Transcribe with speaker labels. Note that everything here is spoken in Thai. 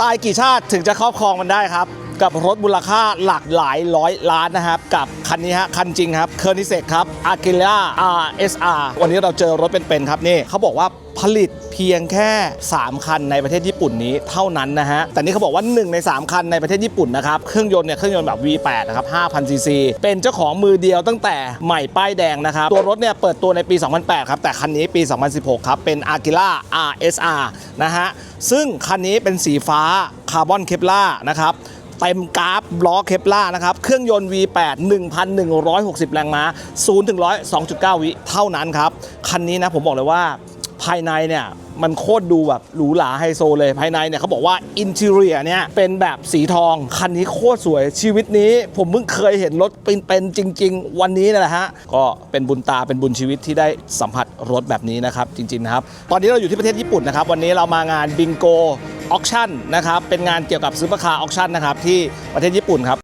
Speaker 1: ตายกี่ชาติถึงจะครอบครองมันได้ครับ กับรถมูลค่าหลากหลายร้อยล้านนะครับ กับคันนี้ฮะ คันจริงครับเคอร์นิเซกครับ a g i l a RSR วันนี้เราเจอรถเป็นๆครับนี่เขาบอกว่าผลิตเพียงแค่ 3 คันในประเทศญี่ปุ่นนี้เท่านั้นนะฮะ แต่นี่เขาบอกว่า 1 ใน 3 คันในประเทศญี่ปุ่นนะครับ เครื่องยนต์เนี่ย เครื่องยนต์แบบ V8 นะครับ 5,000 ซีซี เป็นเจ้าของมือเดียวตั้งแต่ใหม่ป้ายแดงนะครับ ตัวรถเนี่ย เปิดตัวในปี 2008 ครับ แต่คันนี้ปี 2016 ครับ เป็น a g i l a RSR นะฮะ ซึ่งคันนี้เป็นสีฟ้าคาร์บอนเคปล่านะครับ เต็มกราฟล้อเคปล่านะครับ เครื่องยนต์ V8 1,160 แรงม้า 0 ถึง 100 2.9 วิเท่านั้นครับ คันนี้นะผมบอกเลยว่าภายในเนี่ยมันโคตรดูแบบหรูหราไฮโซเลยภายในเนี่ยเขาบอกว่าอินเท i รียเนี่ยเป็นแบบสีทอง คันนี้โคตรสวยชีวิตนี้ ผมเพิ่งเคยเห็นรถเป็นๆจริง ๆ วันนี้นะแหละฮะ ก็เป็นบุญตาเป็นบุญชีวิตที่ได้สัมผัสรถแบบนี้นะครับ จริง ๆ นะครับ ตอนนี้เราอยู่ที่ประเทศญี่ปุ่นนะครับ วันนี้เรามางานบิงโก ออคชั่นนะครับเป็นงานเกี่ยวกับซูเปอร์คาร์ออคชั่นนะครับที่ประเทศญี่ปุ่นครับ